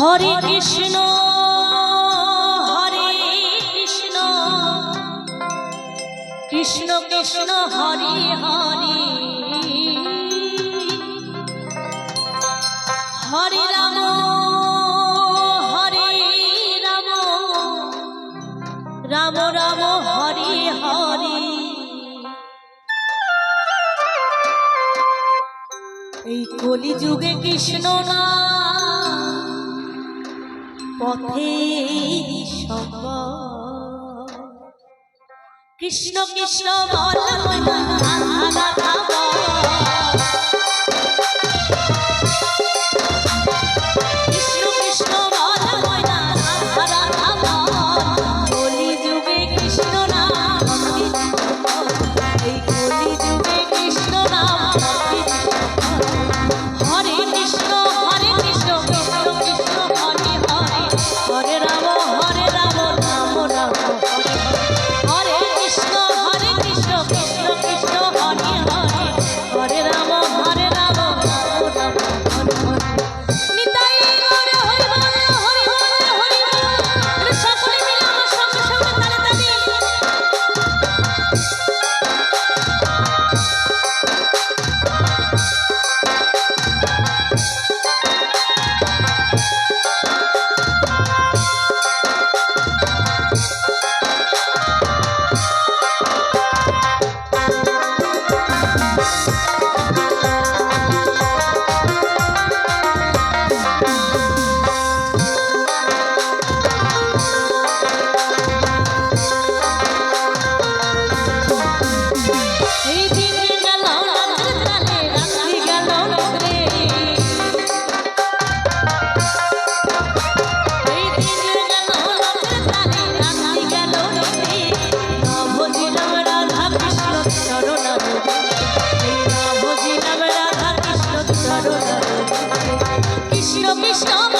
হরে কৃষ্ণ হরে কৃষ্ণ। কৃষ্ণ কৃষ্ণ, হরে হরে। হরে রাম হরে রাম। রাম রাম, হরে হরে। এই কলিযুগে কৃষ্ণ না পথে সব কৃষ্ণ কৃষ্ণ বল কৃষ্ণ কৃষ্ণ